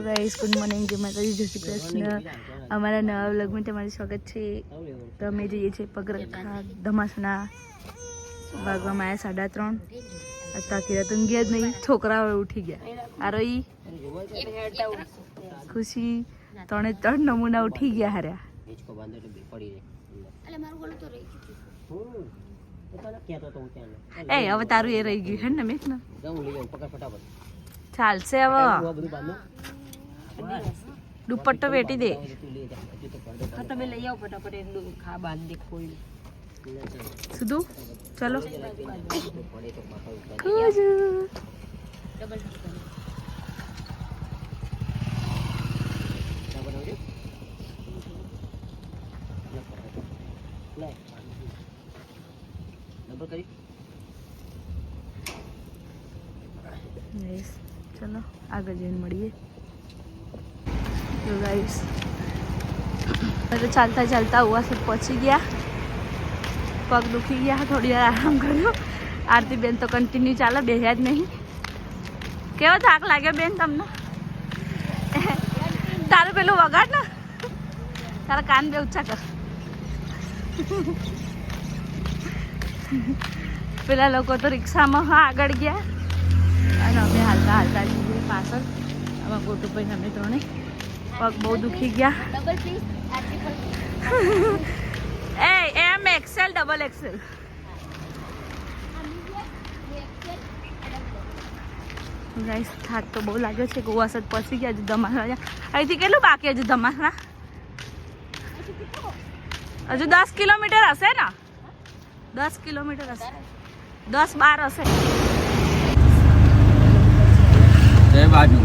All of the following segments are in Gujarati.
હેલો ગાઈસ ગુડ મોર્નિંગ જય માતાજી જય શ્રી કૃષ્ણ. અમારા નવા વ્લોગમાં તમારું સ્વાગત છે. તો અમે જઈએ છીએ પગરખા ધમાસના વાગવામાં આવ્યા સાડા ત્રણ. અત્યારથી કિરા તો ગયા જ નહીં. છોકરાઓ ઉઠી ગયા. આરોઈ ખુશી. ત્રણે ત્રણ નમૂના ઉઠી ગયા હાર્યા. એ, હવે તારું એ રહી ગયું હે ને મેં ચાલશે હવે. દુપટ્ટો વેટી દે. પડદો તમે લઈ આવો ફટાફટ એનું ખા બાંધી ખોલી સુધુ ચલો. ચલો આગળ જઈને મળીએ. ગાઈસ તો ચાલતા ચાલતા ઉવા પહોંચી ગયા. પગ દુખી ગયા, થોડી વાર આરામ કર્યો. આરતી બેન તો કન્ટિન્યુ ચાલે, બેહ્યા જ નહીં. કેવો થાક લાગ્યો બેન તમને? તારું પેલું વગાડ ને. તારા કાન બે ઊંચા કર. પેલા લોકો તો રિક્ષામાં હા આગળ ગયા. અને અમે હાલતા હાલતા જઈએ પાછળ. આમાં ગોટુભાઈ અમે ત્રણે પગ બહુ દુખી ગયા. એ એમ એક્સેલ ડબલ એક્સેલ ગાઈસ થાક તો બહુ લાગ્યો છે ગોવાસદ પહોંચી ગયા હજુ ધમાસા અહીંથી કેટલું બાકી હજુ ધમાસા હજુ દસ કિલોમીટર હશે ને? દસ કિલોમીટર હશે. દસ બાર હશે. જય બાજુ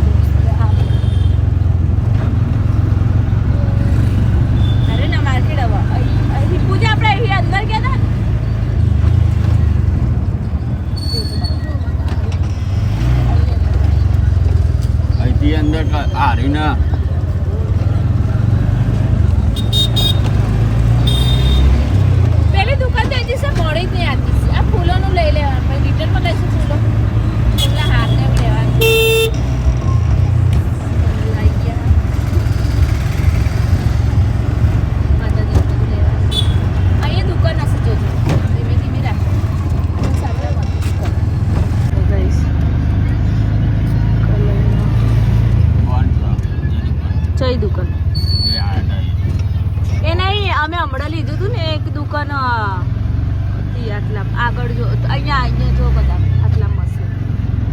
અરે ના માર્કેટ હવે અહીં અહીં પૂજા આપણે અહીં અંદર ગયા હતા ને અહીંથી અંદર હારીને પેલી દુકાન તો હજી છે મળી જ નહીં આવતી આ ફૂલોનું લઈ લેવાનું પછી રિટર્નમાં લઈશું ફૂલો પેલા હારને એવું લેવાનું લઈ ગયા માતાજી બધું લેવાનું અહીંયા દુકાન હશે જોજો ધીમે ધીમે રાખો સામે ગઈશ ચઈ દુકાન એ નહીં અમે હમણાં લીધું હતું ને એક દુકાન આટલા, આગળ જો અહીંયા અહીંયા જો બધા, આટલા મસ્ત.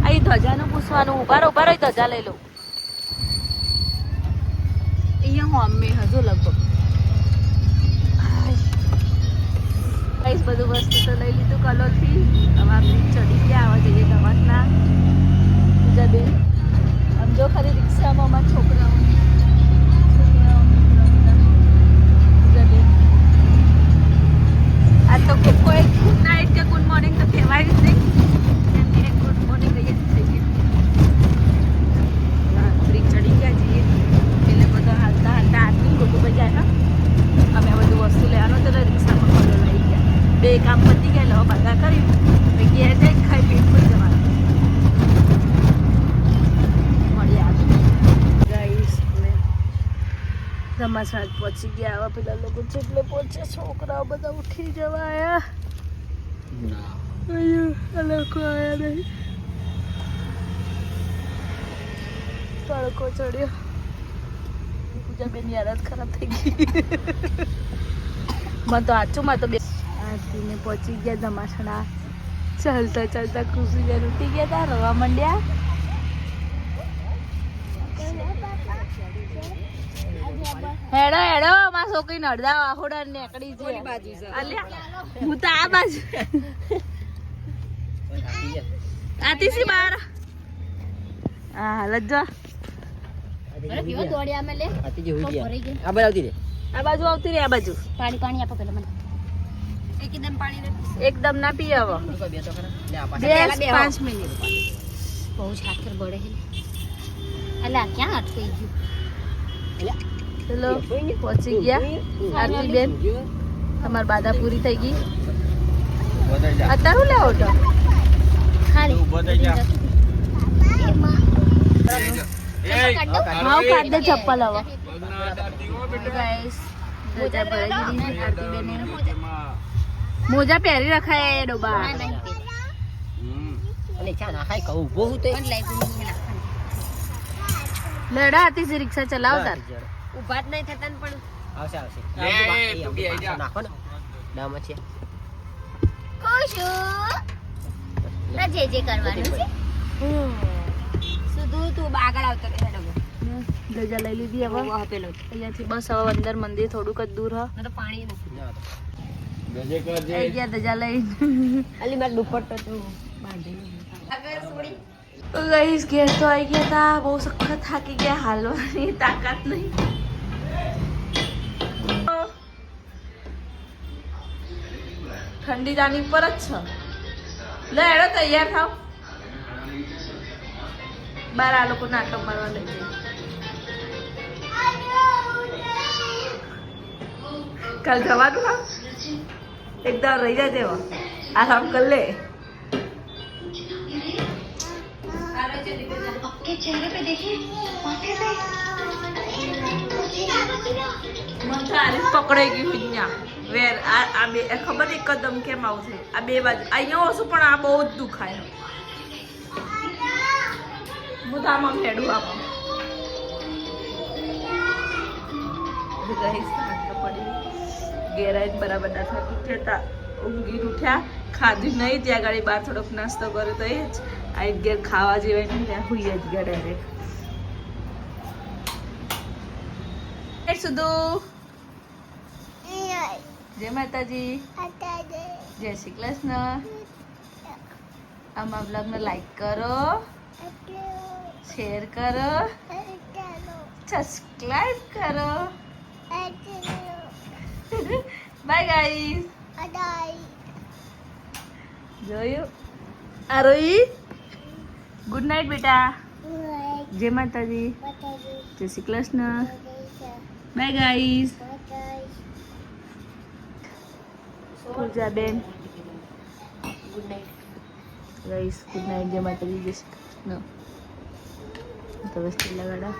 અહીં ધજાનું પૂછવાનું, ઊભા રહો ઊભા રહો, ધજા લઈ લો અહીંયા હું અમે હજુ લગભગ કઈશ બધું વસ્તુ તો લઈ લીધું કલોથી હવે આપણે ચડી ગયા આવા જઈએ દવાતના પૂજા બેન આમ જો ખરી રિક્ષામાં અમારા છોકરાઓ પૂજા બેન આ તો કોઈ કોઈ ગુડ નાઇટ કે ગુડ મોર્નિંગ તો કહેવાય જ નહીં એમને ગુડ મોર્નિંગ કહીએ જ થઈ રાત્રિ ચડી ગયા છીએ એટલે બધા હાલતા હાલતા આટલી ખોટું બજાર અમે આ બધું વસ્તુ લેવાનું તો રિક્ષામાં ખોલો લઈ ગયા બે કામ પતી ગયા એટલે હવે બધા કર્યું ઘેર જઈ ખાઈ કોઈ જવાનું મળીએ આજે ગાઈસ અમે પહોંચી ગયા. આવા પેલા લોકો જેટલે પહોંચે છોકરાઓ બધા ઉઠી જવા આયા લોકો આયા નહીં. તડકો ચડ્યો. પૂજા બેન યાર ખરાબ થઈ ગઈ. મને તો આચું માં તો બે આરતીને પહોંચી ગયા ધમાસણા ચાલતા ચાલતા ખુશી બેન ઉઠી ગયા તા રવા માંડ્યા. હેડો હેડો મારા છોકરી નડદા વાહોડા નીકળી છે. બાજુ છે. અલ્યા હું તો આ બાજુ. આતી સી બાર. હા હાલત જો આ બાજુ આવતી રે આ બાજુ. પાણી પાણી આપો પેલા મને. એકદમ પાણી નથી. એકદમ ના પી આવો બે તો ખરા લે આ બે પાછળ પાંચ મિનિટ. બહુ જ હાથર બળે છે આ ક્યાં અટકી ગયું? ચલો પહોંચી ગયા. આરતી બેન તમારી બાધા પૂરી થઈ ગઈ. અત્યારે હું લેવો તો ખાલી ચપ્પલ હવે આરતી બેને મોજા પહેરી રખાય એ ડોબા. લડા હતી જે રિક્ષા ચલાવતા. ઊભા જ નહીં થતા પણ. આવશે આવશે. તું આવજો બી આઈ પાછો જા. નાખો ને. ડામ છે ખુશું. જે જે કરવાનું છે. સુધુ તું આગળ આવતો રહે હેડો. રજા લઈ લીધી હવે. પેલો. અહીંયાથી બસ હવે અંદર મંદિર થોડુંક જ દૂર હ. તો પાણી નથી. ગજે કરજે આવી ગયા ધજા લઈ. અલી માર દુપટ્ટો તો બાંધેલો તો ગઈસ ઘેર તો આવી ગયા હતા બહુ સખત થાકી ગયા. હાલવાની તાકાત નહીં. ઠંડી જાની પર જ છે. લે એડો તૈયાર થાવ. બાર આ લોકો નાટક મારવા લઈ જાય કાલ જવાનું હા? એકદમ રહી જાય તેવા આરામ કર લે. પકડાઈ ગયું અહીંયા વેર આ આ બે ખબર નહીં કદમ કેમ આવશે આ બે બાજુ અહીંયા ઓછું પણ આ બહુ જ દુખાય હું તો આમાં આમાં ઘેર આવીને બરાબર ઉઠ્યા જતા ઊંઘી ઉઠ્યા. ખાધું નહીં, ત્યાં ગાડી બહાર થોડોક નાસ્તો કર્યો તો એ જ. આ ઘેર ખાવા જેવાય નહીં, ત્યાં હુઈ જ ઘરે ડાયરેક્ટ સુધુ જય માતાજી. જય શ્રી કૃષ્ણ. આમાં બ્લોગને લાઈક કરો શેર કરો સબસ્ક્રાઈબ કરો. બાય ગાઈસ જોયું? આરોહી ગુડ નાઇટ બેટા. જય માતાજી. જય Shri Krishna. Bye guys Puja ben good night guys good night જય માતાજી જય શ્રી કૃષ્ણ. તો વસ્તી લગાડા.